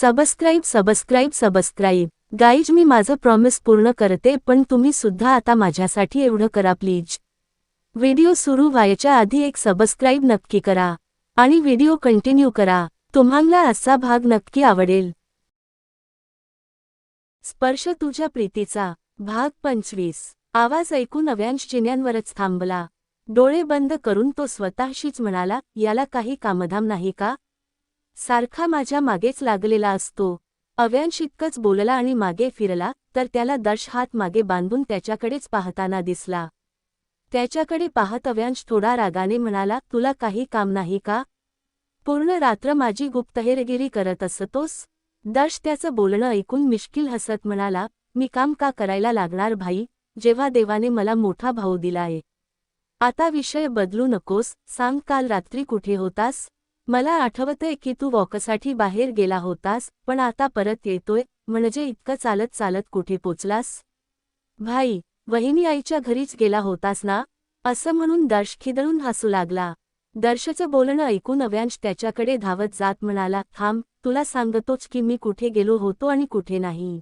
Subscribe subscribe subscribe guys मी माझं promise पूर्ण करते पण तुम्ही सुद्धा आता माझ्यासाठी एवढं करा प्लीज व्हिडिओ सुरू व्हायच्या आधी एक सबस्क्राईब नक्की करा. आणि व्हिडिओ कंटिन्यू करा. तुम्हाला असा भाग नक्की आवडेल. स्पर्श तुझ्या प्रीतीचा. भाग पंचवीस. आवाज ऐकून अव्यांश जिन्यांवरच थांबला. डोळे बंद करून तो स्वतःशीच म्हणाला याला काही कामधाम नाही का? सारखा माझ्या मागेच लागलेला असतो. अव्यांश इतकंच बोलला आणि मागे फिरला तर त्याला दर्श हात मागे बांधून त्याच्याकडेच पाहताना दिसला. त्याच्याकडे पाहत अव्यांश थोडा रागाने म्हणाला तुला काही काम नाही का? पूर्ण रात्र माझी गुप्तहेरगिरी करत असतोस दर्श त्याचं बोलणं ऐकून मिश्किल हसत म्हणाला मी काम का करायला लागणार भाई? जेव्हा देवाने मला मोठा भाऊ दिलाय. आता विषय बदलू नकोस. सांग काल रात्री कुठे होतास? मला आठवतंय की तू वॉकसाठी बाहेर गेला होतास पण आता परत येतोय म्हणजे इतकं चालत चालत कुठे पोचलास? भाई वहिनी आईच्या घरीच गेला होतास ना? असं म्हणून दर्श खिदळून हसू लागला. दर्शचं बोलणं ऐकून अव्यांश त्याच्याकडे धावत जात म्हणाला थांब तुला सांगतोच की मी कुठे गेलो होतो आणि कुठे नाही.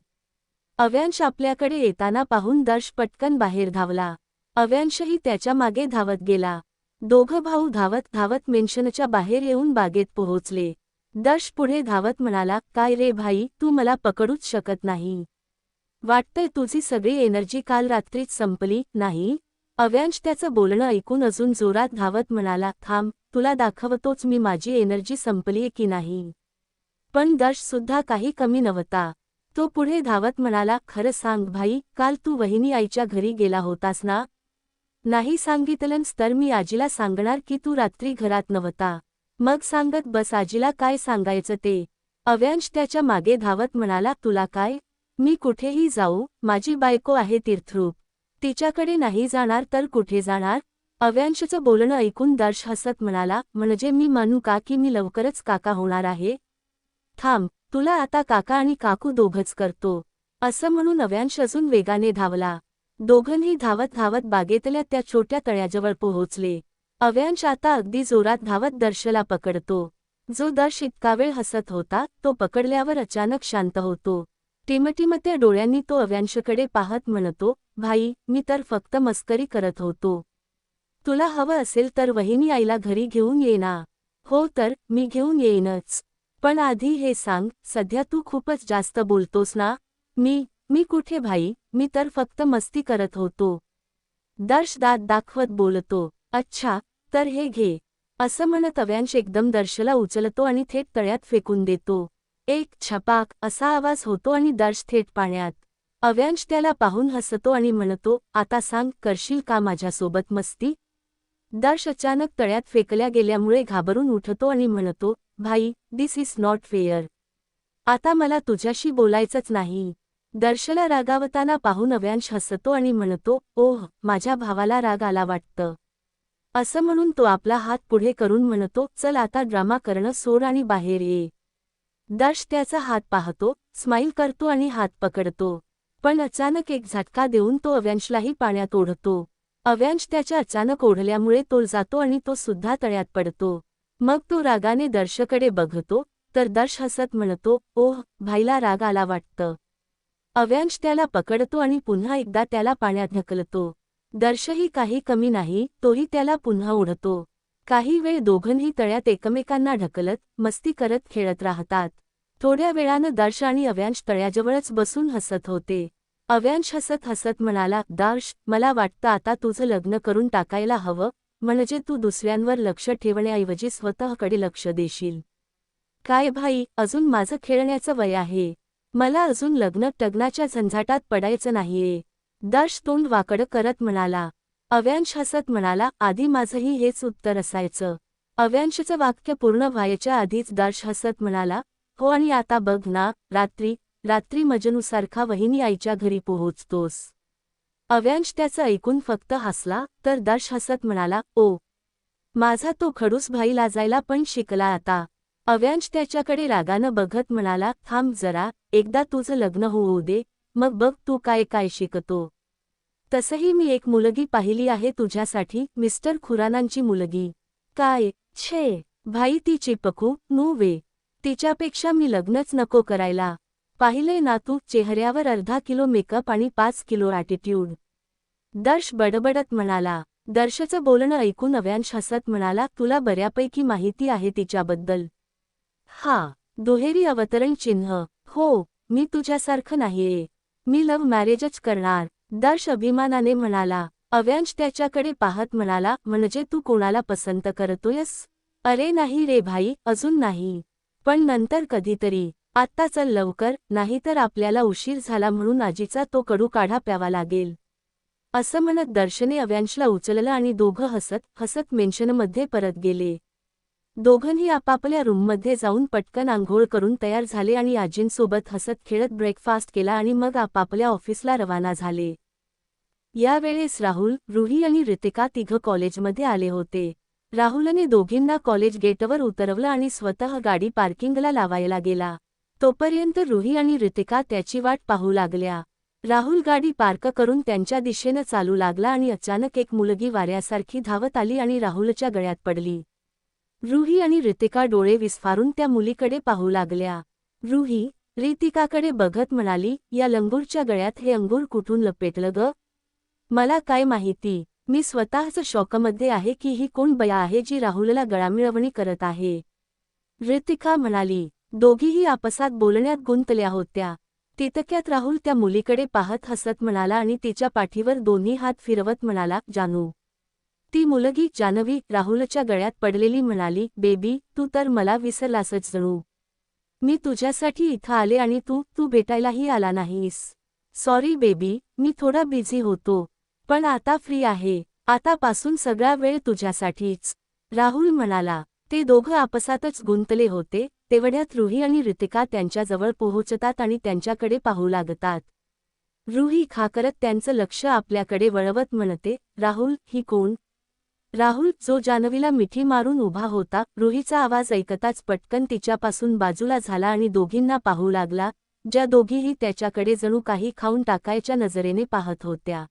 अव्यांश आपल्याकडे येताना पाहून दर्श पटकन बाहेर धावला. अव्यांशही त्याच्यामागे धावत गेला. दोघं भाऊ धावत धावत मेन्शनच्या बाहेर येऊन बागेत पोहोचले. दश पुढे धावत म्हणाला काय रे भाई तू मला पकडूच शकत नाही. वाटतंय तुझी सगळी एनर्जी काल रात्रीच संपली नाही? अव्यांश त्याचं बोलणं ऐकून अजून जोरात धावत म्हणाला थांब तुला दाखवतोच मी माझी एनर्जी संपलीय की नाही. पण दशसुद्धा सुद्धा काही कमी नव्हता. तो पुढे धावत म्हणाला खरं सांग भाई काल तू वहिनी आईच्या घरी गेला होतास ना? नाही सांगितलंस तर मी आजीला सांगणार की तू रात्री घरात नव्हता. मग सांगत बस आजीला काय सांगायचं ते अव्यांश त्याच्यामागे धावत म्हणाला तुला काय? मी कुठेही जाऊ माझी बायको आहे तीर्थरूप. तिच्याकडे नाही जाणार तर कुठे जाणार अव्यांशचं बोलणं ऐकून दर्श हसत म्हणाला म्हणजे मी मानू का की मी लवकरच काका होणार आहे? थांब तुला आता काका आणि काकू दोघंच करतो असं म्हणून अव्यांश अजून वेगाने धावला. दोघंही धावत धावत बागेतल्या त्या छोट्या तळ्याजवळ पोहोचले. अव्यांश आता अगदी जोरात धावत दर्शला पकडतो. जो दर्श इतका वेळ हसत होता तो पकडल्यावर अचानक शांत होतो. टिमटिमत्या डोळ्यांनी तो अव्यांशकडे पाहत म्हणतो भाई मी तर फक्त मस्करी करत होतो. तुला हवं असेल तर वहिनी आईला घरी घेऊन ये ना. हो तर मी घेऊन येईनच. पण आधी हे सांग सध्या तू खूपच जास्त बोलतोस ना? मी मी कुठे भाई? मी तर फक्त मस्ती करत होतो. दर्श दात दाखवत बोलतो अच्छा तर हे घे. असं म्हणत अव्यांश एकदम दर्शला उचलतो आणि थेट तळ्यात फेकून देतो. एक छपाक असा आवाज होतो आणि दर्श थेट पाण्यात. अव्यांश त्याला पाहून हसतो आणि म्हणतो आता सांग करशील का माझ्यासोबत मस्ती? दर्श अचानक तळ्यात फेकल्या गेल्यामुळे घाबरून उठतो आणि म्हणतो भाई दिस इज नॉट फेअर आता मला तुझ्याशी बोलायचंच नाही. दर्शला रागावताना पाहून अव्यांश हसतो आणि म्हणतो ओह माझ्या भावाला राग आला वाटतं असं म्हणून तो आपला हात पुढे करून म्हणतो चल आता ड्रामा करणं सोड आणि बाहेर ये दर्श त्याचा हात पाहतो स्माईल करतो आणि हात पकडतो. पण अचानक एक झटका देऊन तो अव्यांशलाही पाण्यात ओढतो. अव्यांश त्याच्या अचानक ओढल्यामुळे तो जातो आणि तो सुद्धा तळ्यात पडतो. मग तो रागाने दर्शकडे बघतो तर दर्श हसत म्हणतो ओह भाईला राग आला वाटतं. अव्यांश त्याला पकडतो आणि पुन्हा एकदा त्याला पाण्यात ढकलतो. दर्शही काही कमी नाही तोही त्याला पुन्हा उडतो काही वेळ दोघंही तळ्यात एकमेकांना ढकलत मस्ती करत खेळत राहतात. थोड्या वेळानं दर्श आणि अव्यांश तळ्याजवळच बसून हसत होते. अव्यांश हसत हसत म्हणाला दर्श मला वाटतं आता तुझं लग्न करून टाकायला हवं म्हणजे तू दुसऱ्यांवर लक्ष ठेवण्याऐवजी स्वतःकडे लक्ष देशील. काय भाई अजून माझं खेळण्याचं वय आहे. मला अजून लग्न टग्नाच्या झंझाटात पडायचं नाहीये. दश तोंड वाकडं करत म्हणाला. अव्यांश हसत म्हणाला आधी माझंही हेच उत्तर असायचं अव्यांशचं वाक्य पूर्ण व्हायच्या आधीच दर्श हसत म्हणाला हो आणि आता बघ ना रात्री रात्री मजनूसारखा वहिनी आईच्या घरी पोहोचतोस अव्यांश त्याचं ऐकून फक्त हसला तर दर्श हसत म्हणाला ओ माझा तो खडूस भाई लाजायला पण शिकला आता. अव्यांश त्याच्याकडे रागानं बघत म्हणाला थांब जरा एकदा तुझं लग्न होऊ दे मग बघ तू काय काय शिकतो. तसंही मी एक मुलगी पाहिली आहे तुझ्यासाठी मिस्टर खुरानांची मुलगी. काय? छे भाई ती चिपकू नू वे. तिच्यापेक्षा मी लग्नच नको करायला. पाहिले ना तू चेहऱ्यावर अर्धा किलो मेकअप आणि पाच किलो ॲटिट्यूड दर्श बडबडत म्हणाला. दर्शचं बोलणं ऐकून अव्यांश हसत म्हणाला तुला बऱ्यापैकी माहिती आहे तिच्याबद्दल. हा दुहेरी अवतरण चिन्ह. हो मी तुझ्यासारखं नाहीये. मी लव्ह मॅरेजच करणार. दर्श अभिमानाने म्हणाला अव्यांश त्याच्याकडे पाहत म्हणाला म्हणजे तू कोणाला पसंत करतोयस? अरे नाही रे भाई अजून नाही. पण नंतर कधीतरी. आत्ता चल लवकर नाहीतर आपल्याला उशीर झाला म्हणून आजीचा तो कडू काढा प्यावा लागेल. असं म्हणत दर्शने अव्यांशला उचललं आणि दोघं हसत हसत मेन्शनमध्ये परत गेले. दोघंही आपापल्या रूममध्ये जाऊन पटकन आंघोळ करून तयार झाले आणि आजींसोबत हसत खेळत ब्रेकफास्ट केला आणि मग आपापल्या ऑफिसला रवाना झाले. यावेळेस राहुल रुही आणि रितिका तिघं कॉलेजमध्ये आले होते. राहुलने दोघींना कॉलेज गेटवर उतरवलं आणि स्वतः गाडी पार्किंगला लावायला गेला. तोपर्यंत रुही आणि रितिका त्याची वाट पाहू लागल्या. राहुल गाडी पार्क करून त्यांच्या दिशेनं चालू लागला आणि अचानक एक मुलगी वाऱ्यासारखी धावत आली आणि राहुलच्या गळ्यात पडली. रुही आणि रितिका डोळे विस्फारून त्या मुलीकडे पाहू लागल्या. रुही रितिकाकडे बघत म्हणाली या लंगूरच्या गळ्यात हे अंगूर कुठून लपेटलं ग? मला काय माहिती? मी स्वतःच शॉकमध्ये आहे की ही कोण बया आहे जी राहुलला गळामिळवणी करत आहे. ऋतिका म्हणाली दोघीही आपसात बोलण्यात गुंतल्या होत्या. तितक्यात राहुल त्या मुलीकडे पाहत हसत म्हणाला आणि तिच्या पाठीवर दोन्ही हात फिरवत म्हणाला जानू ती मुलगी जानवी राहुलच्या गळ्यात पडलेली म्हणाली बेबी तू तर मला विसरलासच जणू. मी तुझ्यासाठी इथं आले आणि तू तू भेटायलाही आला नाहीस. सॉरी बेबी मी थोडा बिझी होतो. पण आता फ्री आहे. आतापासून सगळा वेळ तुझ्यासाठीच. राहुल म्हणाला. ते दोघं आपसातच गुंतले होते. तेवढ्यात रुही आणि ऋतिका त्यांच्याजवळ पोहोचतात आणि त्यांच्याकडे पाहू लागतात. रुही खा करत त्यांचं लक्ष आपल्याकडे वळवत म्हणते राहुल ही कोण? राहुल जो जानवीला मिठी मारून उभा होता रुहीचा आवाज ऐकताच पटकन तिच्यापासून बाजूला झाला आणि दोघींना पाहू लागला ज्या दोघीही त्याच्याकडे जणू काही खाऊन टाकायच्या नजरेने पाहत होत्या.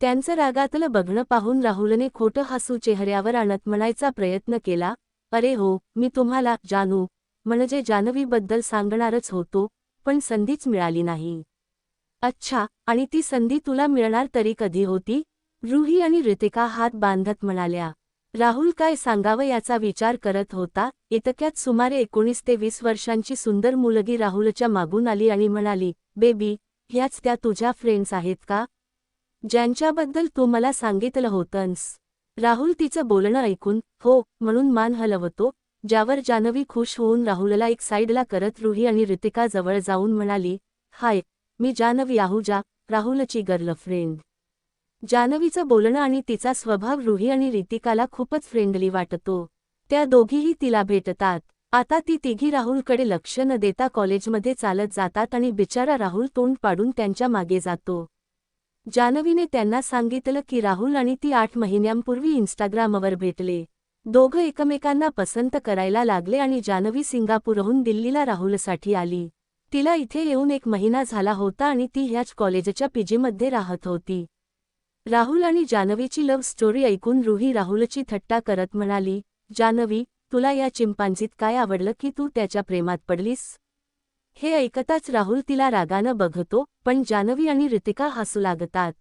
त्यांचं रागातलं बघणं पाहून राहुलने खोटं हसू चेहऱ्यावर आणत म्हणायचा प्रयत्न केला अरे हो मी तुम्हाला जानू म्हणजे जानवीबद्दल सांगणारच होतो पण संधीच मिळाली नाही. अच्छा आणि ती संधी तुला मिळणार तरी कधी होती? रुही आणि रितिका हात बांधत म्हणाल्या राहुल काय सांगावं याचा विचार करत होता? इतक्यात सुमारे एकोणीस ते वीस वर्षांची सुंदर मुलगी राहुलच्या मागून आली आणि म्हणाली बेबी ह्याच त्या तुझ्या फ्रेंड्स आहेत का? ज्यांच्याबद्दल तू मला सांगितलं होतंस. राहुल तिचं बोलणं ऐकून हो म्हणून मान हलवतो. ज्यावर जानवी खुश होऊन राहुलला एक साईडला करत रुही आणि रितिका जवळ जाऊन म्हणाली हाय मी जानवी आहुजा राहुलची गर्लफ्रेंड जानवीचं बोलणं आणि तिचा स्वभाव रुही आणि रितिकाला खूपच फ्रेंडली वाटतो. त्या दोघीही तिला भेटतात. आता ती तिघी राहुलकडे लक्ष न देता कॉलेजमध्ये चालत जातात आणि बिचारा राहुल तोंड पाडून त्यांच्या मागे जातो. जानवीने त्यांना सांगितलं की राहुल आणि ती आठ महिन्यांपूर्वी इन्स्टाग्रामवर भेटले. दोघं एकमेकांना पसंत करायला लागले आणि जानवी सिंगापूरहून दिल्लीला राहुलसाठी आली. तिला इथे येऊन एक महिना झाला होता आणि ती ह्याच कॉलेजच्या पीजीमध्ये राहत होती. राहुल आणि जानवीची लव्ह स्टोरी ऐकून रुही राहुलची थट्टा करत म्हणाली जानवी तुला या चिंपांजीत काय आवडलं की तू त्याच्या प्रेमात पडलीस हे ऐकताच राहुल तिला रागानं बघतो पण जानवी आणि ऋतिका हसू लागतात.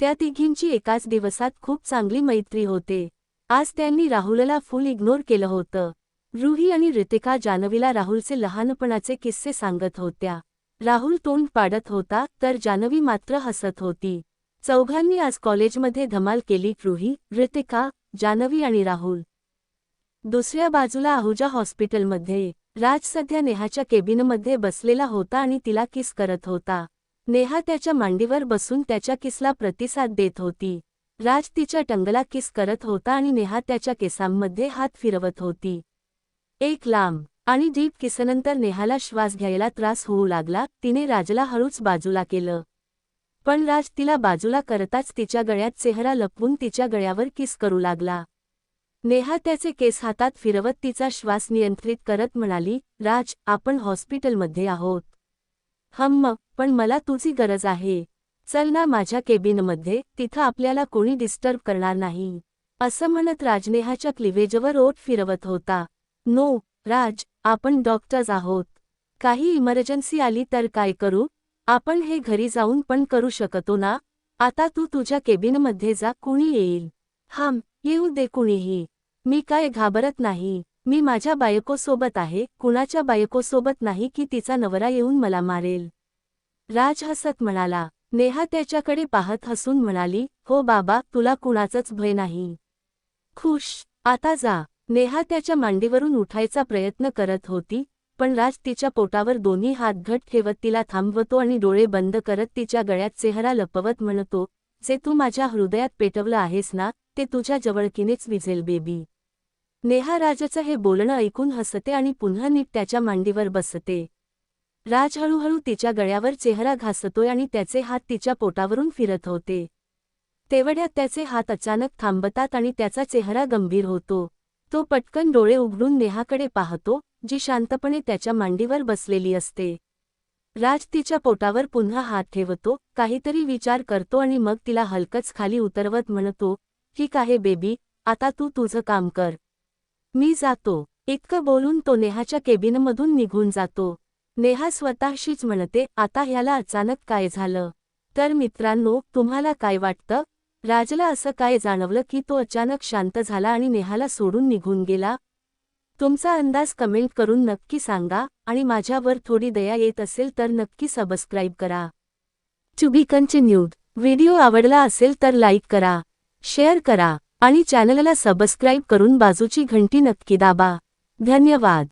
त्या तिघींची एकाच दिवसात खूप चांगली मैत्री होते. आज त्यांनी राहुलला फुल इग्नोर केलं होतं. रुही आणि ऋतिका जानवीला राहुलचे लहानपणाचे किस्से सांगत होत्या. राहुल तोंड पाडत होता तर जानवी मात्र हसत होती. चौघांनी आज कॉलेजमध्ये धमाल केली रुही ऋतिका जानवी आणि राहुल. दुसऱ्या बाजूला आहुजा हॉस्पिटलमध्ये. राज सध्या नेहाच्या केबिनमध्ये बसलेला होता आणि तिला किस करत होता. नेहा त्याच्या मांडीवर बसून त्याच्या किसला प्रतिसाद देत होती. राज तिच्या टंगला किस करत होता आणि नेहा त्याच्या केसांमध्ये हात फिरवत होती. एक लांब आणि डीप किसनंतर नेहाला श्वास घ्यायला त्रास होऊ लागला तिने राजला हळूच बाजूला केलं. पण राज तिला बाजूला करताच तिच्या गळ्यात चेहरा लपवून तिच्या गळ्यावर किस करू लागला. नेहा त्याचे केस हातात फिरवत तिचा श्वास नियंत्रित करत म्हणाली राज आपण हॉस्पिटलमध्ये आहोत. हम्म पण मला तुझी गरज आहे. चल ना माझ्या केबिनमध्ये तिथं आपल्याला कोणी डिस्टर्ब करणार नाही. असं म्हणत राजनेहाच्या क्लिवेजवर ओठ फिरवत होता. नो राज आपण डॉक्टर्स आहोत. काही इमर्जन्सी आली तर काय करू? आपण हे घरी जाऊन पण करू शकतो ना? आता तू तुझ्या केबिनमध्ये जा कुणी येईल? हाम येऊ दे कुणीही. मी काय घाबरत नाही. मी माझ्या बायकोसोबत आहे. कुणाच्या बायकोसोबत नाही की तिचा नवरा येऊन मला मारेल? राज हसत म्हणाला. नेहा त्याच्याकडे पाहत हसून म्हणाली हो बाबा तुला कुणाचंच भय नाही. खुश आता जा. नेहा त्याच्या मांडीवरून उठायचा प्रयत्न करत होती. पण राज तिच्या पोटावर दोन्ही हात घट ठेवत तिला थांबवतो आणि डोळे बंद करत तिच्या गळ्यात चेहरा लपवत म्हणतो जे तू माझ्या हृदयात पेटवलं आहेस ना ते तुझ्या जवळकीनेच विझेल बेबी नेहा राजाचं हे बोलणं ऐकून हसते आणि पुन्हा नीट त्याच्या मांडीवर बसते. राज हळूहळू तिच्या गळ्यावर चेहरा घासतोय आणि त्याचे हात तिच्या पोटावरून फिरत होते. तेवढ्यात त्याचे हात अचानक थांबतात आणि त्याचा चेहरा गंभीर होतो. तो पटकन डोळे उघडून नेहाकडे पाहतो जी शांतपणे त्याच्या मांडीवर बसलेली असते. राज तिच्या पोटावर पुन्हा हात ठेवतो काहीतरी विचार करतो आणि मग तिला हलकच खाली उतरवत म्हणतो ठीक आहे बेबी आता तू तुझं काम कर. मी जातो. इतकं बोलून तो नेहाच्या केबिनमधून निघून जातो. नेहा स्वतःशीच म्हणते आता ह्याला अचानक काय झालं? तर मित्रांनो तुम्हाला काय वाटतं? राजला असं काय जाणवलं की तो अचानक शांत झाला आणि नेहाला सोडून निघून गेला? तुमचा अंदाज कमेंट करून नक्की सांगा आणि माझ्यावर थोडी दया येत असेल तर नक्की सबस्क्राईब करा. To be continued. व्हिडिओ आवडला असेल तर लाईक करा शेअर करा आणि चॅनलला सबस्क्राईब करून बाजूची घंटी नक्की दाबा. धन्यवाद.